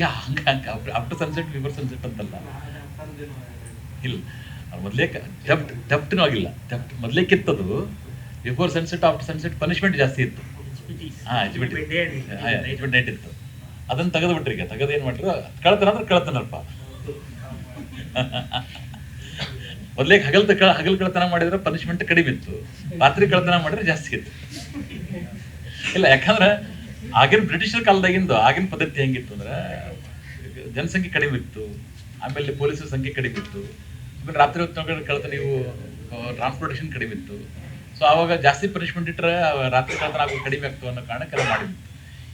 ಯಾ ಹಂಗೆ ಹಂಗೆ. After sunset before sunset ಅಂತಲ್ಲ. ಇಲ್ಲ ಮೊದಲೇ ಡೆಪ್ಟ್ ಡೆಪ್ಟ್ನೂ ಆಗಿಲ್ಲ. ಡೆಪ್ಟ್ ಮೊದಲೇ ಕಿತ್ತದು. Before sunset after sunset punishment ಜಾಸ್ತಿ ಇತ್ತು. ಹಾಂ ಎಜ್ಬಿಟ್ ಇತ್ತು. ಅದನ್ನು ತೆಗೆದು ಬಿಟ್ರಿ ಈಗ. ತೆಗೆದು ಏನು ಮಾಡಿದ್ರು ಕಳತನ ಅಂದ್ರೆ ಕಳ್ತನಪ್ಪ. ಮೊದಲೇ ಹಗಲ್ ಕಳ ಹಗಲ್ ಕಳ್ತನ ಮಾಡಿದ್ರೆ ಪನಿಷ್ಮೆಂಟ್ ಕಡಿಮೆ ಇತ್ತು. ರಾತ್ರಿ ಕಳ್ತನ ಮಾಡಿದ್ರೆ ಜಾಸ್ತಿ ಇತ್ತು. ಇಲ್ಲ ಯಾಕಂದ್ರೆ ಆಗಿನ ಬ್ರಿಟಿಷರ ಕಾಲದಾಗಿಂದು ಆಗಿನ ಪದ್ಧತಿ ಹೆಂಗಿತ್ತು ಅಂದ್ರೆ ಜನಸಂಖ್ಯೆ ಕಡಿಮೆ ಇತ್ತು, ಆಮೇಲೆ ಪೊಲೀಸರ ಸಂಖ್ಯೆ ಕಡಿಮೆ ಇತ್ತು, ಆಮೇಲೆ ರಾತ್ರಿ ಹೊತ್ತು ಕಳ್ತನ ನೀವು ಟ್ರಾನ್ಸ್ಪೋರ್ಟೇಷನ್ ಕಡಿಮೆ ಇತ್ತು. ಸೊ ಆವಾಗ ಜಾಸ್ತಿ ಪನಿಷ್ಮೆಂಟ್ ಇಟ್ಟರೆ ರಾತ್ರಿ ಕಳ್ತನ ಆಗೋದು ಕಡಿಮೆ ಆಗ್ತವೆ ಅನ್ನೋ ಕಾರಣಕ್ಕೆಲ್ಲ ಮಾಡಿದ್ದು.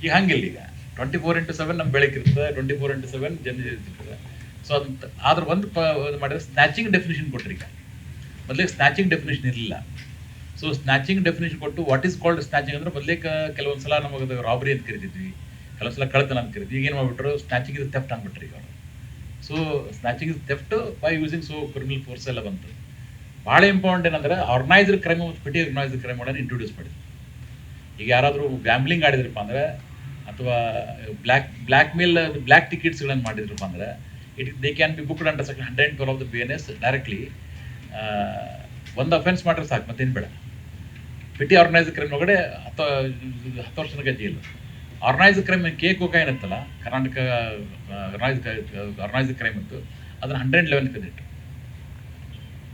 ಈಗ ಹಂಗಿಲ್ಲ ಈಗ. ಟ್ವೆಂಟಿ ಫೋರ್ ಇಂಟು ಸೆವೆನ್ ನಮ್ಮ ಬೆಳಕಿರ್ತದೆ ಟ್ವೆಂಟಿ ಫೋರ್ ಇಂಟು ಸೆವೆನ್ ಜನ ಇರ್ತದೆ. ಸೊ ಅದು ಆದ್ರೆ ಒಂದು ಪ ಮಾಡಿದ್ರೆ ಸ್ನ್ಯಾಚಿಂಗ್ ಡೆಫಿನೇಷನ್ ಕೊಟ್ರಿ ಈಗ. ಮೊದಲಿಗೆ ಸ್ನ್ಯಾಚಿಂಗ್ ಡೆಫಿನೇಷನ್ ಇರಲಿಲ್ಲ. ಸೊ ಸ್ನ್ಯಾಚಿಂಗ್ ಡೆಫಿನೇಷನ್ ಕೊಟ್ಟು ವಾಟ್ ಈಸ್ ಕಾಲ್ಡ್ ಸ್ನ್ಯಾಚಿಂಗ್ ಅಂದ್ರೆ ಮೊದಲೇ ಕೆಲವೊಂದು ಸಲ ನಮಗೆ ರಾಬರಿ ಅಂತ ಕರಿತಿದ್ವಿ. ಕೆಲವೊಂದು ಸಲ ಕಳೆದ ಈಗ ಏನು ಮಾಡ್ಬಿಟ್ರು? ಸ್ನ್ಯಾಚಿಂಗ್ ಇದು ತೆಫ್ಟ್ ಅಂದ್ಬಿಟ್ರಿ ಈಗ ಅವರು. So snatching is theft by using so criminal force ಎಲ್ಲ ಬಂತು. ಭಾಳ ಇಂಪಾರ್ಟೆಂಟ್ ಏನಂದ್ರೆ ಆರ್ಗನೈಸ್ಡ್ ಕ್ರೈಮ್ ಮತ್ತು ಪಿಟಿ ಆರ್ಗನೈಸ್ಡ್ ಕ್ರೈಮ್ ಮಾಡೋಣ ಇಂಟ್ರೊಡ್ಯೂಸ್ ಮಾಡಿದ್ರು. ಈಗ ಯಾರಾದರೂ ಗ್ಯಾಮ್ಲಿಂಗ್ ಆಡಿದ್ರಪ್ಪ ಅಂದ್ರೆ, ಅಥವಾ ಬ್ಲ್ಯಾಕ್ ಬ್ಲ್ಯಾಕ್ ಮೇಲ್ ಬ್ಲ್ಯಾಕ್ ಟಿಕೆಟ್ಸ್ಗಳನ್ನು ಮಾಡಿದ್ರಪ್ಪ ಅಂದ್ರೆ it they can be booked under section hundred twelve of the B N S directly ಒಂದು ಅಫೆನ್ಸ್ ಮಾಡಿದ್ರೆ ಸಾಕು, ಮತ್ತೇನು ಬೇಡ. ಪಿಟಿ ಆರ್ಗನೈಸ್ ಕ್ರೈಮ್ ಒಳಗಡೆ ಹತ್ತು ಹತ್ತು ವರ್ಷದ ಗಜ್ಜಿ ಇಲ್ಲ. ಆರ್ಗನೈಸ್ ಕ್ರೈಮ್ ಕೆ ಕೋಕಾ ಏನತ್ತಲ್ಲ ಕರ್ನಾಟಕ ಆರ್ಗನೈಸ್ ಆರ್ಗನೈಸ್ ಕ್ರೈಮ್ ಇತ್ತು. ಅದನ್ನ ಹಂಡ್ರೆಡ್ ಲೆವೆನ್ ಕದಿಟ್ಟು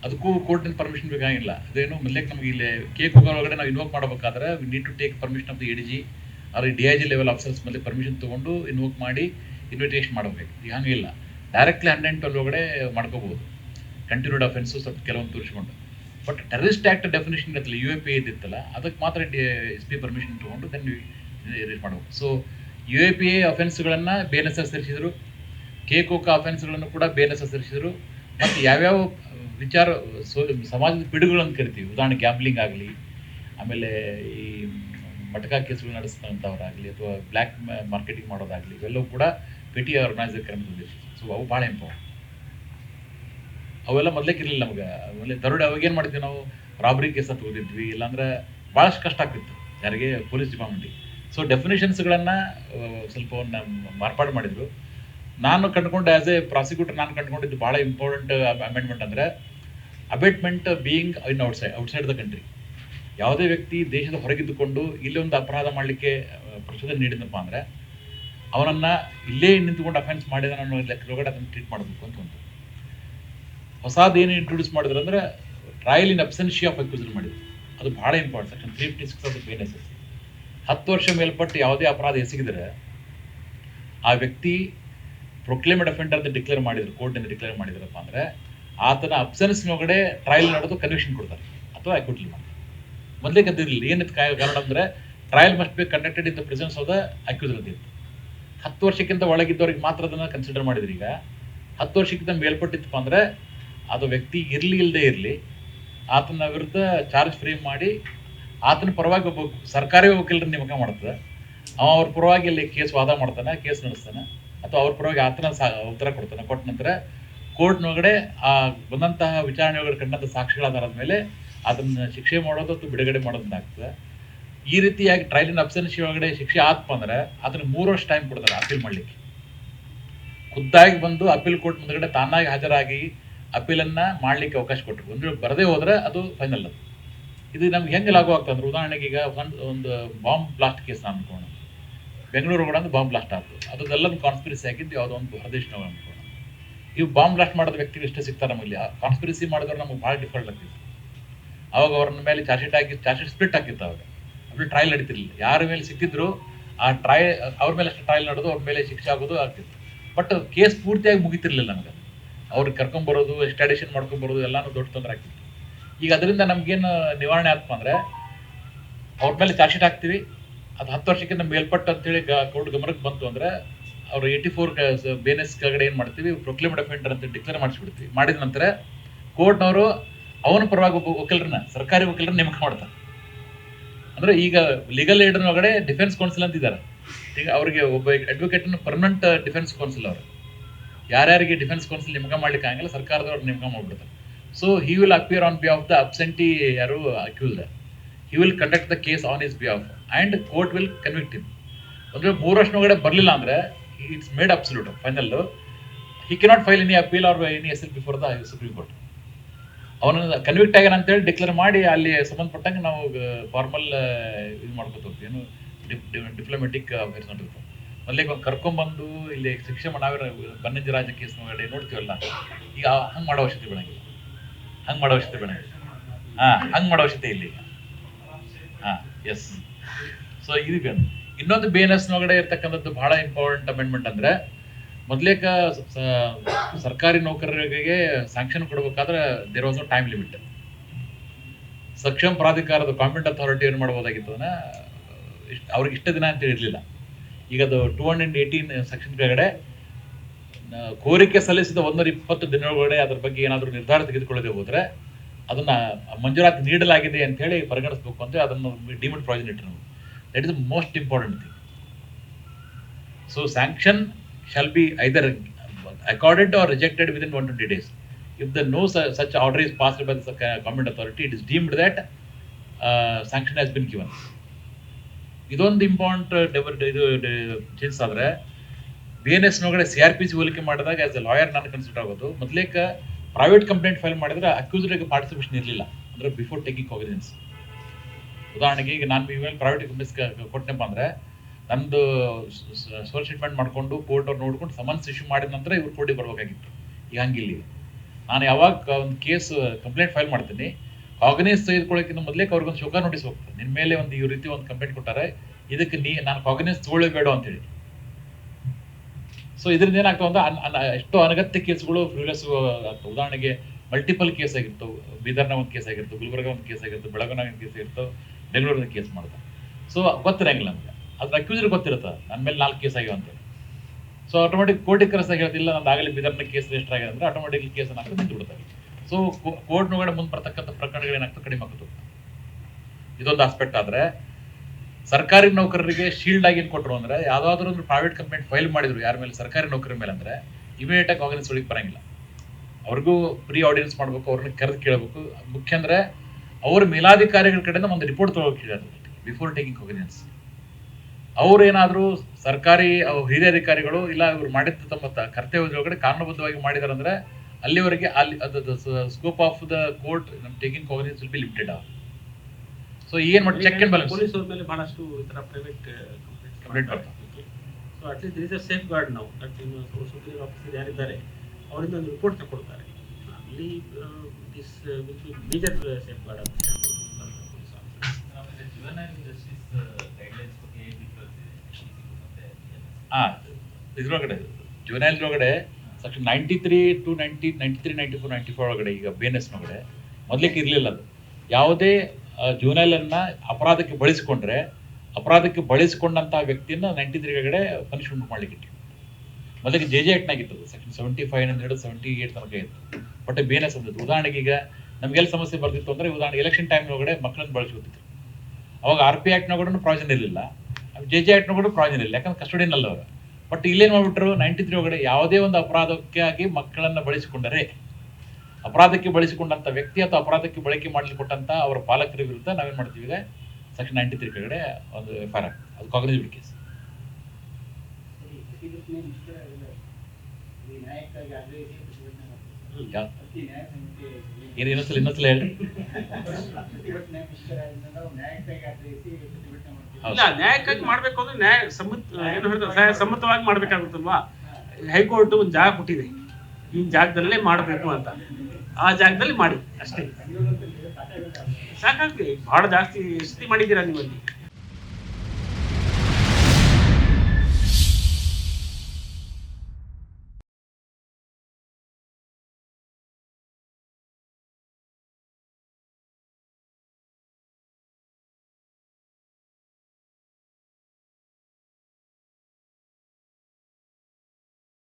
ಅದಕ್ಕೂ ಕೋರ್ಟಿನ ಪರ್ಮಿಷನ್ ಬೇಕಾಗಿಲ್ಲ ಅದೇನು ಮೊದಲೇ ನಮಗೆ ಇಲ್ಲಿ ಕೆ ಕೋಕಾ ಒಳಗಡೆ ನಾವು ಇನ್ವೋಕ್ ಮಾಡಬೇಕಾದ್ರೆ we need to take permission of the D G ಅವ್ರ D I G level officers ಮೇಲೆ ಪರ್ಮಿಷನ್ ತೊಗೊಂಡು ಇನ್ವೋಕ್ ಮಾಡಿ ಇನ್ವಿಟೇಷನ್ ಮಾಡಬೇಕು. ಈಗ ಹಂಗಿಲ್ಲ ಡೈರೆಕ್ಟ್ಲಿ ಹಂಡ್ರೆಡ್ ಟ್ವೆಲ್ ಒಳಗಡೆ ಮಾಡ್ಕೋಬೋದು ಕಂಟಿನ್ಯೂಡ್ ಅಫೆನ್ಸು ಸ್ವಲ್ಪ ಕೆಲವೊಂದು ತೋರಿಸ್ಕೊಂಡು. ಬಟ್ ಟೆರರಿಸ್ಟ್ ಆಕ್ಟ್ ಡೆಫಿನೇಷನ್ ಇರುತ್ತಲ್ಲ ಯು ಎ ಪಿ ಇದ್ದಿತ್ತಲ್ಲ ಅದಕ್ಕೆ ಮಾತ್ರ ಎಸ್ ಪಿ ಪರ್ಮಿಷನ್ ತೊಗೊಂಡು ದೆನ್ ರೇಟ್ ಮಾಡಬೇಕು. So U A P A ಅಫೆನ್ಸ್ಗಳನ್ನು ಬೇನೆಸ್ ಸೇರಿಸಿದರು ಕೆ ಕೋಕ ಅಫೆನ್ಸ್ಗಳನ್ನು ಕೂಡ ಬೇನೆಸ್ ಸರಿಸಿದ್ರು ಮತ್ತು ಯಾವ್ಯಾವ ವಿಚಾರ ಸಮಾಜದ ಸಮಾಜದ ಪಿಡುಗುಗಳನ್ನು ಕರಿತೀವಿ. ಉದಾಹರಣೆ ಗ್ಯಾಂಬ್ಲಿಂಗ್ ಆಗಲಿ, ಆಮೇಲೆ ಈ ಮಟಕಾ ಕೇಸುಗಳು ನಡೆಸ್ತಂಥವ್ರಾಗಲಿ ಅಥವಾ ಬ್ಲ್ಯಾಕ್ ಮಾರ್ಕೆಟಿಂಗ್ ಮಾಡೋದಾಗಲಿ, ಇವೆಲ್ಲವೂ ಕೂಡ ಪಿಟಿ ಆರ್ಗನೈಸರ್ ಕ್ರಮ ಸೊ ಅವು ಭಾಳ ಇಂಪಾರ್ಟೆಂಟ್ ಅವೆಲ್ಲ ಮೊದಲೇಕ್ ಇರಲಿಲ್ಲ ನಮ್ಗೆ. ಆಮೇಲೆ ದರೋಡೆ ಅವಾಗ ಏನು ಮಾಡ್ತೀವಿ ನಾವು? ರಾಬರಿ ಕೇಸ ತಗೋತಿದ್ವಿ ಇಲ್ಲಾಂದ್ರೆ ಭಾಳಷ್ಟು ಕಷ್ಟ ಆಗ್ತಿತ್ತು. ಯಾರಿಗೆ? ಪೊಲೀಸ್ ಡಿಪಾರ್ಟ್ಮೆಂಟಿಗೆ ಸೊ ಡೆಫಿನೇಷನ್ಸ್ಗಳನ್ನು ಸ್ವಲ್ಪ ಮಾರ್ಪಾಡು ಮಾಡಿದರು. ನಾನು ಕಂಡುಕೊಂಡು ಆ್ಯಸ್ ಎ ಪ್ರಾಸಿಕ್ಯೂಟರ್ ನಾನು ಕಂಡುಕೊಂಡಿದ್ದು ಭಾಳ ಇಂಪಾರ್ಟೆಂಟ್ ಅಮೆಂಡ್ಮೆಂಟ್ ಅಂದರೆ abetment being in outside outside the country ಯಾವುದೇ ವ್ಯಕ್ತಿ ದೇಶದ ಹೊರಗಿದ್ದುಕೊಂಡು ಇಲ್ಲಿ ಒಂದು ಅಪರಾಧ ಮಾಡಲಿಕ್ಕೆ ಪ್ರಚೋದನೆ ನೀಡಿದಪ್ಪ ಅಂದರೆ, ಅವನನ್ನು ಇಲ್ಲೇ ನಿಂತುಕೊಂಡು ಅಫೆನ್ಸ್ ಮಾಡಿದ ನಾನು ಲೆಕ್ಕದೊಳಗಡೆ ಅದನ್ನು ಟ್ರೀಟ್ ಮಾಡಬೇಕು ಅಂತ ಒಂದು. ಹೊಸದೇನು ಇಂಟ್ರೊಡ್ಯೂಸ್ ಮಾಡಿದ್ರು ಅಂದರೆ ಟ್ರಯಲ್ ಇನ್ ಅಬ್ಸೆನ್ಶಿ ಆಫ್ ಅಕ್ಯೂಸಲ್ ಮಾಡಿದ್ರು. ಅದು ಭಾಳ important section three fifty six of the ಹತ್ತು ವರ್ಷ ಮೇಲ್ಪಟ್ಟು ಯಾವುದೇ ಅಪರಾಧ ಎಸಗಿದ್ರೆ ಆ ವ್ಯಕ್ತಿ ಪ್ರೊಕ್ಲೇಮೆಡ್ ಅಫೆಂಡರ್ ಅಂತ ಡಿಕ್ಲೇರ್ ಮಾಡಿದ್ರು ಕೋರ್ಟಿಂದ ಡಿಕ್ಲೇರ್ ಮಾಡಿದ್ರಪ್ಪ ಅಂದರೆ ಆತನ ಅಬ್ಸೆನ್ಸ್ನೊಳಗಡೆ ಟ್ರಯಲ್ ನಡೆದು ಕನ್ವಿಕ್ಷನ್ ಕೊಡ್ತಾರೆ ಅಥವಾ ಅಕ್ಯೂಟ್ಲಿ ಮಾಡ್ತಾರೆ. ಮೊದಲೇ ಕದ್ದಿರಲಿಲ್ಲ ಏನಕ್ಕೆ ಕಾರಣ ಅಂದರೆ trial must be conducted in the presence of the accuser ಅಂತ ಇತ್ತು. ಹತ್ತು ವರ್ಷಕ್ಕಿಂತ ಒಳಗಿದ್ದವ್ರಿಗೆ ಮಾತ್ರ ಅದನ್ನು ಕನ್ಸಿಡರ್ ಮಾಡಿದ್ರು ಈಗ. ಹತ್ತು ವರ್ಷಕ್ಕಿಂತ ಮೇಲ್ಪಟ್ಟಿತ್ತಪ್ಪ ಅಂದರೆ ಅದು ವ್ಯಕ್ತಿ ಇರಲಿ ಇಲ್ಲದೆ ಇರಲಿ ಆತನ ವಿರುದ್ಧ ಚಾರ್ಜ್ ಫ್ರೇಮ್ ಮಾಡಿ ಆತನ ಪರವಾಗಿ ಒಬ್ಬ ಸರ್ಕಾರಿ ವಕೀಲರನ್ನ ನೇಮಕ ಮಾಡ್ತದೆ. ಅವ ಅವ್ರ ಪರವಾಗಿ ಇಲ್ಲಿ ಕೇಸ್ ವಾದ ಮಾಡ್ತಾನೆ, ಕೇಸ್ ನಡೆಸ್ತಾನೆ. ಅಥವಾ ಅವ್ರ ಪರವಾಗಿ ಆತನ ಉತ್ತರ ಕೊಡ್ತಾನೆ. ಕೊಟ್ಟ ನಂತರ ಕೋರ್ಟ್ನೊಳಗಡೆ ಆ ಬಂದಂತಹ ವಿಚಾರಣೆ ಒಳಗಡೆ ಕಂಡಂಥ ಸಾಕ್ಷಿಗಳ ಆಧಾರದ ಮೇಲೆ ಅದನ್ನ ಶಿಕ್ಷೆ ಮಾಡೋದು ಅಥವಾ ಬಿಡುಗಡೆ ಮಾಡೋದನ್ನಾಗ್ತದೆ ಈ ರೀತಿಯಾಗಿ ಟ್ರಯಲಿನ ಅಬ್ಸೆನ್ಸಿ ಒಳಗಡೆ ಶಿಕ್ಷೆ ಆತ್ಮ ಅಂದ್ರೆ ಅದನ್ನ ಮೂರು ವರ್ಷ ಟೈಮ್ ಕೊಡ್ತಾರೆ ಅಪೀಲ್ ಮಾಡಲಿಕ್ಕೆ. ಖುದ್ದಾಗಿ ಬಂದು ಅಪೀಲ್ ಕೋರ್ಟ್ ಮುಂದಗಡೆ ತಾನಾಗಿ ಹಾಜರಾಗಿ ಅಪೀಲನ್ನು ಮಾಡಲಿಕ್ಕೆ ಅವಕಾಶ ಕೊಟ್ಟರು. ಒಂದು ಬರದೇ ಹೋದ್ರೆ ಅದು ಫೈನಲ್ ಅದು. ಇದು ನಮ್ಗೆ ಹೆಂಗೆ ಲಾಗು ಆಗ್ತದೆ ಅಂದ್ರೆ ಉದಾಹರಣೆಗೆ ಈಗ ಒಂದು ಒಂದು ಬಾಂಬ್ ಬ್ಲಾಸ್ಟ್ ಕೇಸ್ ಅನ್ಕೋಣ ಬೆಂಗಳೂರು ಕೂಡ ಬಾಂಬ್ ಬ್ಲಾಸ್ಟ್ ಆಯ್ತು ಅದೆಲ್ಲದೂ ಕಾನ್ಸ್ಪಿರಸಿ ಆಗಿದ್ದು ಯಾವುದೋ ಒಂದು ಹೊರದೇಶನವ್ರು ಅನ್ಕೋಣ ಇವು ಬಾಂಬ್ ಬ್ಲಾಸ್ಟ್ ಮಾಡಿದ ವ್ಯಕ್ತಿಗಳು ಇಷ್ಟೇ ಸಿಗ್ತಾರೆ ನಮ್ಮಲ್ಲಿ. ಕಾನ್ಸ್ಪಿರಸಿ ಮಾಡಿದವ್ರು ನಮ್ಗೆ ಭಾಳ ಡಿಫಾಲ್ಟ್ ಆಗ್ತಿತ್ತು. ಅವಾಗ ಅವ್ರ ಮೇಲೆ ಚಾರ್ಜ್ ಶೀಟ್ ಹಾಕಿ ಚಾರ್ಜ್ ಶೀಟ್ ಸ್ಪ್ಲಿಟ್ ಆಗಿತ್ತು ಅವಾಗ. ಆಮೇಲೆ ಟ್ರಯಲ್ ನಡೀತಿರ್ಲಿಲ್ಲ. ಯಾರ ಮೇಲೆ ಸಿಕ್ಕಿದ್ರು ಆ ಟ್ರೈ ಅವ್ರ ಮೇಲೆ ಅಷ್ಟು ಟ್ರಯಲ್ ನಡೆದು ಅವ್ರ ಮೇಲೆ ಶಿಕ್ಷೆ ಆಗೋದು ಆಗ್ತಿತ್ತು. ಬಟ್ ಕೇಸ್ ಪೂರ್ತಿಯಾಗಿ ಮುಗಿತಿರ್ಲಿಲ್ಲ ನಮಗೆ. ಅವ್ರಿಗೆ ಕರ್ಕೊಂಬರೋದು ಎಸ್ಟಾಡೇಷನ್ ಮಾಡ್ಕೊಂಬರೋದು ಎಲ್ಲಾನು ದೊಡ್ಡ ತೊಂದರೆ ಆಗ್ತಿತ್ತು. ಈಗ ಅದರಿಂದ ನಮ್ಗೇನು ನಿವಾರಣೆ ಆತ್ಮ ಅಂದ್ರೆ ಅವ್ರ ಮೇಲೆ ಚಾರ್ಜ್ ಶೀಟ್ ಹಾಕ್ತೀವಿ. ಅದು ಹತ್ತು ವರ್ಷಕ್ಕಿಂತ ಮೇಲ್ಪಟ್ಟು ಅಂತೇಳಿ ಕೋರ್ಟ್ ಗಮನಕ್ಕೆ ಬಂತು ಅಂದ್ರೆ ಅವ್ರು ಏಯ್ಟಿ ಫೋರ್ ಬೇನೆಸ್ ಕೆಳಗಡೆ ಏನು ಮಾಡ್ತೀವಿ ಪ್ರೊಕ್ಲೇಮ್ಡ್ ಅಫೆಂಡರ್ ಅಂತ ಡಿಕ್ಲೇರ್ ಮಾಡಿಸ್ಬಿಡ್ತೀವಿ. ಮಾಡಿದ ನಂತರ ಕೋರ್ಟ್ನವರು ಅವನ ಪರವಾಗಿ ಒಬ್ಬ ವಕೀಲರನ್ನ, ಸರ್ಕಾರಿ ವಕೀಲರನ್ನ ನೇಮಕ ಮಾಡ್ತಾರೆ. ಅಂದ್ರೆ ಈಗ ಲೀಗಲ್ ಏಡ್ ಒಳಗಡೆ ಡಿಫೆನ್ಸ್ ಕೌನ್ಸಿಲ್ ಅಂತ ಇದ್ದಾರೆ ಈಗ ಅವರಿಗೆ ಒಬ್ಬ ಅಡ್ವೊಕೇಟ್ ಪರ್ಮನೆಂಟ್ ಡಿಫೆನ್ಸ್ ಕೌನ್ಸಿಲ್ ಅವರು. ಯಾರ್ಯಾರಿಗೆ ಡಿಫೆನ್ಸ್ ಕೌನ್ಸಿಲ್ ನೇಮಕ ಮಾಡ್ಲಿಕ್ಕೆ ಆಗಂಗಿಲ್ಲ, ಸರ್ಕಾರದವ್ರು ನೇಮಕ ಮಾಡ್ಬಿಡ್ತಾರೆ. So he will appear on behalf the absentee ಯಾರು accused he will conduct the case on his behalf and court will convict him ಅಂದ್ರೆ ಮೂರು ವರ್ಷದೊಳಗಡೆ ಬರಲಿಲ್ಲ ಅಂದ್ರೆ it's made absolute final he cannot file any appeal or any S L before the Supreme Court ಅವನನ್ನ convict ಆಗ್ಯಾನ ಅಂತೇಳಿ declare ಮಾಡಿ ಅಲ್ಲಿ ಸಂಬಂಧಪಟ್ಟಂಗೆ ನಾವು ಫಾರ್ಮಲ್ ಇದು ಮಾಡ್ಕೊತ ಏನು ಡಿಪ್ಲೊಮೆಟಿಕ್ ಅಫೇರ್ಸ್ ನೋಡಿರ್ತೀವಿ ಮೊದಲಿಗೆ ಒಂದು ಕರ್ಕೊಂಬಂದು ಇಲ್ಲಿ ಶಿಕ್ಷೆ ನಾವೇ ಬನ್ನಂಜ ರಾಜ ಕೇಸ್ ನೋಡಿ ನೋಡ್ತೀವಲ್ಲ, ಈಗ ಹಂಗೆ ಮಾಡೋ ಅವಶ್ಯಕತೆ ಬೆಳಂಗಿಲ್ಲ ಹಂಗೆ ಮಾಡೋ ಅವಶ್ಯಕತೆ ಬೇಡ. ಹಾ, ಹಂಗ್ ಮಾಡೋ ಅವಶ್ಯಕತೆ ಇಲ್ಲಿ. ಹಾ ಎಸ್ ಸೊ ಇದು ಬೇಡ ಇನ್ನೊಂದು ಬಿ ಎನ್ ಎಸ್ ಒಳಗಡೆ ಇರ್ತಕ್ಕಂಥದ್ದು ಬಹಳ ಇಂಪಾರ್ಟೆಂಟ್ ಅಮೆಂಡ್ಮೆಂಟ್ ಅಂದ್ರೆ ಮೊದ್ಲೇಕ ಸರ್ಕಾರಿ ನೌಕರರಿಗೆ ಸ್ಯಾಂಕ್ಷನ್ ಕೊಡಬೇಕಾದ್ರೆ there was no time limit ಸಕ್ಷಮ ಪ್ರಾಧಿಕಾರದ ಕಾಂಪಿಟೆಂಟ್ ಅಥಾರಿಟಿ ಏನು ಮಾಡ್ಬೋದಾಗಿತ್ತು ಇಷ್ಟ, ಅವ್ರಿಗೆ ಇಷ್ಟ ದಿನ ಅಂತ ಇರಲಿಲ್ಲ ಈಗ ಅದು ಟೂ ಹಂಡ್ರೆಡ್ ಏಯ್ಟೀನ್ ಸೆಕ್ಷನ್ ಕೆಳಗಡೆ ಕೋರಿಕೆ ಸಲ್ಲಿಸಿದ ಒಂದೂರ ಇಪ್ಪತ್ತು ದಿನಗಳೊಳಗಡೆ ಅದರ ಬಗ್ಗೆ ಏನಾದರೂ ನಿರ್ಧಾರ ತೆಗೆದುಕೊಳ್ಳದೆ ಹೋದ್ರೆ ಅದನ್ನ ಮಂಜೂರಾತಿ ನೀಡಲಾಗಿದೆ ಅಂತ ಹೇಳಿ ಪರಿಗಣಿಸಬೇಕು ಅಂದ್ರೆ ಅದನ್ನು ಡಿಮಿಟ್ ಪ್ರಾಜೆಕ್ಟ್ ಇಟ್ಟು ನಾವು that is most important thing so sanction shall be either accorded or rejected within one twenty days if the no such order is passed by the government authority it is deemed that sanction has been given ಇದೊಂದು important ಇದು change ಆದ್ರೆ B N S ನೊಳಗಡೆ C R P C ಹೋಲಿಕೆ ಮಾಡಿದಾಗ as a lawyer ನಾನು consider ಆಗೋದು. ಮೊದಲೇಕ private complaint file ಮಾಡಿದ್ರೆ ಅಕ್ಯೂಸ್ಡ್ ಪಾರ್ಟಿಸಿಪೇಷನ್ ಇರಲಿಲ್ಲ. ಅಂದ್ರೆ ಬಿಫೋರ್ ಟೇಕಿಂಗ್ ಕಾಗ್ನಿಜೆನ್ಸ್ ಉದಾಹರಣೆಗೆ ಈಗ ನಾನು ಇವಾಗ ಪ್ರೈವೇಟ್ ಕಂಪ್ನೀಸ್ ಕೊಟ್ಟನಪ್ಪ ಅಂದ್ರೆ ನಂದು ಸೋಲ್ ಸ್ಟೇಟ್ಮೆಂಟ್ ಮಾಡ್ಕೊಂಡು ಕೋರ್ಟ್ ಅವ್ರು ನೋಡ್ಕೊಂಡು ಸಮನ್ಸ್ ಇಶ್ಯೂ ಮಾಡಿದ ನಂತರ ಇವ್ರು ಕೋರ್ಟಿಗೆ ಬರಬೇಕಾಗಿತ್ತು. ಈಗ ಹಂಗಿಲ್ಲ. ನಾನು ಯಾವಾಗ ಒಂದು ಕೇಸ್ ಕಂಪ್ಲೇಂಟ್ ಫೈಲ್ ಮಾಡ್ತೀನಿ ಕಾಗ್ನೈಸ್ ತೆಗೆದುಕೊಳ್ಳೋಕ್ಕಿಂತ ಮೊದಲೇ ಅವ್ರಿಗೊಂದು ಶೋಕ ನೋಟಿಸ್ ಹೋಗ್ತದೆ. ನಿನ್ನ ಮೇಲೆ ಒಂದು ಈ ರೀತಿ ಒಂದು ಕಂಪ್ಲೇಂಟ್ ಕೊಟ್ಟಾರೆ, ಇದಕ್ಕೆ ನೀ, ನಾನು ಕಾಗ್ನೈಸ್ ತಗೊಳ್ಳೇಬೇಡ ಅಂತೇಳಿ. ಸೊ ಇದರಿಂದ ಏನಾಗ್ತಾವ ಅಂದ್ರೆ ಎಷ್ಟೋ ಅನಗತ್ಯ ಕೇಸ್ಗಳು ಫ್ಯೂರಿಯಸ್ ಆಗ್ತವೆ ಉದಾಹರಣೆಗೆ ಮಲ್ಟಿಪಲ್ ಕೇಸ್ ಆಗಿರ್ತವೆ ಬೀದರ್ನ ಒಂದು ಕೇಸ್ ಆಗಿರ್ತವೆ ಗುಲ್ಬರ್ಗ ಒಂದು ಕೇಸ್ ಆಗಿರ್ತವೆ ಬೆಳಗಾವಿ ಒಂದು ಕೇಸ್ ಇರ್ತವೆ ಬೆಂಗಳೂರಿನ ಕೇಸ್ ಮಾಡ್ತಾರೆ ಸೊ ಗೊತ್ತಿರಂಗಿಲ್ಲ ನಮ್ಗೆ? ಅದ್ರ ಅಕ್ಯೂಸರ್ ಗೊತ್ತಿರುತ್ತೆ? ನನ್ನ ಮೇಲೆ ನಾಲ್ಕು ಕೇಸ್ ಆಗ್ಯಾವ ಅಂತೇಳಿ. ಸೊ ಆಟೋಮೆಟಿಕ್ ಕೋರ್ಟಿಗೆ ಕರೆಸ್ ಹೇಳ್ತಿಲ್ಲ ನಾನು ಆಗಲೇ ಬಿದರ್ನ ಕೇಸ್ ರಿಜಿಸ್ಟರ್ ಆಗಿದೆ ಅಂದ್ರೆ ಆಟೋಮೆಟಿಕ್ ಕೇಸ್ ಏನಾಗ್ತದೆ ನಿಂತು ಬಿಡ್ತಾರೆ. ಸೊ ಕೋರ್ಟ್ ನೋಡಿ ಮುಂದೆ ಬರ್ತಕ್ಕಂಥ ಪ್ರಕರಣಗಳು ಏನಾಗ್ತದೆ ಕಡಿಮೆ ಆಗ್ತದೆ ಇದೊಂದು ಆಸ್ಪೆಕ್ಟ್ ಆದ್ರೆ ಸರ್ಕಾರಿ ನೌಕರರಿಗೆ ಶೀಲ್ಡ್ ಆಗಿ ಏನು ಕೊಟ್ಟರು ಅಂದ್ರೆ ಯಾವ್ದಾದ್ರು ಒಂದು ಪ್ರೈವೇಟ್ ಕಂಪ್ಲೇಂಟ್ ಫೈಲ್ ಮಾಡಿದ್ರು ಯಾರ ಮೇಲೆ, ಸರ್ಕಾರಿ ನೌಕರ ಮೇಲೆ ಅಂದ್ರೆ ಇಮಿಡಿಯೇಟ್ ಆಗಿ ಆರ್ಗನೈಸ್ ಒಳಗೆ ಬರಂಗಿಲ್ಲ. ಅವ್ರಿಗೂ ಪ್ರೀ ಆಡಿಯನ್ಸ್ ಮಾಡಬೇಕು ಅವ್ರನ್ನ ಕರೆದು ಕೇಳಬೇಕು. ಮುಖ್ಯ ಅಂದ್ರೆ ಅವ್ರ ಮೇಲಾಧಿಕಾರಿಗಳ ಕಡೆಯಿಂದ ಒಂದು ರಿಪೋರ್ಟ್ ತಗೋಬೇಕು ಬಿಫೋರ್ ಟೇಕಿಂಗ್ ಆರ್ಗನೈಸ್ ಅವ್ರೇನಾದ್ರೂ ಸರ್ಕಾರಿ ಹಿರಿಯ ಅಧಿಕಾರಿಗಳು ಇಲ್ಲ ಇವ್ರು ಮಾಡಿದ ತಮ್ಮ ಕರ್ತವ್ಯದೊಳಗಡೆ ಕಾನೂನುಬದ್ಧವಾಗಿ ಮಾಡಿದಾರಂದ್ರೆ ಅಲ್ಲಿವರೆಗೆ ಅಲ್ಲಿ scope of the court taking cognizance will be limited so ಏನ್ ಮಾಡಿ ಚೆಕ್ ಅಂಡ್ ಬ್ಯಾಲೆನ್ಸ್ ಪೊಲೀಸ್ ಅವ್ರ ಮೇಲೆ ಬಹಳಷ್ಟು ಈ ತರ ಪ್ರೈವೇಟ್ ಸೊ ಬರ್ತದೆ. So at least is a safeguard ನಾವು ಸುಪ್ರೀಂ ಆಫೀಸರ್ ಯಾರಿದ್ದಾರೆ ಅವರಿಂದ ಒಂದು ರಿಪೋರ್ಟ್ ತಗೊಳ್ತಾರೆ ಅಲ್ಲಿ ಇಸ್ ಮೇಜರ್ ಸೇಫ್ ಗಾರ್ಡ್ ಅಂತ ಹಾಂ ಇದ್ರೊಳಗಡೆ ಜುವೆನೈಲ್ ಒಳಗಡೆ section ninety three to ninety ninety three ninety four ninety four ಒಳಗಡೆ ಈಗ ಬಿ ಎನ್ ಎಸ್ನೊಳಗಡೆ ಮೊದ್ಲಿಕ್ಕೆ ಇರಲಿಲ್ಲ ಅದು. ಯಾವುದೇ ಜುವೆನೈಲ್ ಅನ್ನ ಅಪರಾಧಕ್ಕೆ ಬಳಸಿಕೊಂಡ್ರೆ ಅಪರಾಧಕ್ಕೆ ಬಳಸಿಕೊಂಡಂತ ವ್ಯಕ್ತಿಯನ್ನ ನೈಂಟಿ ತ್ರೀ ಒಳಗಡೆ ಪನಿಷ್ಮೆಂಟ್ ಮಾಡ್ಲಿಕ್ಕೆ ಇಟ್ಟು ಮೊದಲಿಗೆ ಜೆ ಜೆ ಎಟ್ನಾಗಿತ್ತು ಸೆಕ್ಷನ್ ಸೆವೆಂಟಿ ಫೈವ್ ಹಿಡಿದು ಸೆವೆಂಟಿ ಏಟ್ ತನಕ ಇತ್ತು. ಬಟ್ ಬಿ ಎನ್ ಉದಾಹರಣೆಗೆ ಈಗ ನಮ್ಗೆಲ್ಲ ಸಮಸ್ಯೆ ಬರ್ತಿತ್ತು ಅಂದ್ರೆ ಉದಾಹರಣೆ ಎಲೆಕ್ಷನ್ ಟೈಮ್ ಒಳಗಡೆ ಮಕ್ಕಳನ್ನ ಬಳಸ್ಕೊತಿದ್ರು. ಅವಾಗ ಆರ್ ಪಿ ಆಕ್ಟ್ನ ಕೂಡ ಪ್ರಾವಿಷನ್ ಇರಲಿಲ್ಲ. ಜೆ ಜೆ ಆಕ್ಟ್ನ ಕೂಡ ಪ್ರಾವಿಷನ್ ಇಲ್ಲ ಯಾಕಂದ್ರೆ ಕಸ್ಟಡಿನಲ್ಲವರು ಬಟ್ ಇಲ್ಲೇನ್ ಮಾಡ್ಬಿಟ್ರು? ನೈಂಟಿ ತ್ರೀ ಒಳಗಡೆ ಯಾವುದೇ ಒಂದು ಅಪರಾಧಕ್ಕಾಗಿ ಮಕ್ಕಳನ್ನ ಬಳಸಿಕೊಂಡರೆ ಅಪರಾಧಕ್ಕೆ ಬಳಸಿಕೊಂಡಂತ ವ್ಯಕ್ತಿ ಅಥವಾ ಅಪರಾಧಕ್ಕೆ ಬಳಕೆ ಮಾಡಲಿಕ್ಕೆ ಕೊಟ್ಟಂತ ಅವರ ಪಾಲಕರ ವಿರುದ್ಧ ನಾವೇನ್ ಮಾಡ್ತೀವಿ ಈಗ ಸೆಕ್ಷನ್ ನೈಂಟಿ ತ್ರೀ ಕೆಳಗಡೆ ಒಂದು ಎಫ್ ಐ ಆರ್ ಅದು ಕಾಂಗ್ರೆಸ್ ಕೇಸ್ ಏನು ಇನ್ನೊಂದ್ಸಲ ಇನ್ನೊಂದ್ಸಲ ಹೇಳಿ. ಇಲ್ಲ ನ್ಯಾಯಕ್ಕಾಗಿ ಮಾಡ್ಬೇಕು ಅಂದ್ರೆ ನ್ಯಾಯ ಸಮ್ಮತ ಏನು ಹೇಳ್ತಾರೆ ಸಮ್ಮತವಾಗಿ ಮಾಡ್ಬೇಕಾಗುತ್ತಲ್ವಾ? ಹೈಕೋರ್ಟ್ ಒಂದು ಜಾಗ ಕೊಟ್ಟಿದೆ. ಈ ಜಾಗದಲ್ಲೇ ಮಾಡಬೇಕು ಅಂತ. ಆ ಜಾಗದಲ್ಲಿ ಮಾಡಿ. ಅಷ್ಟೇ. ಸಾಕಾಗ್ತದೆ ಬಹಳ ಜಾಸ್ತಿ ಎಷ್ಟಿ ಮಾಡಿದ್ದೀರಾ ನೀವಲ್ಲಿ?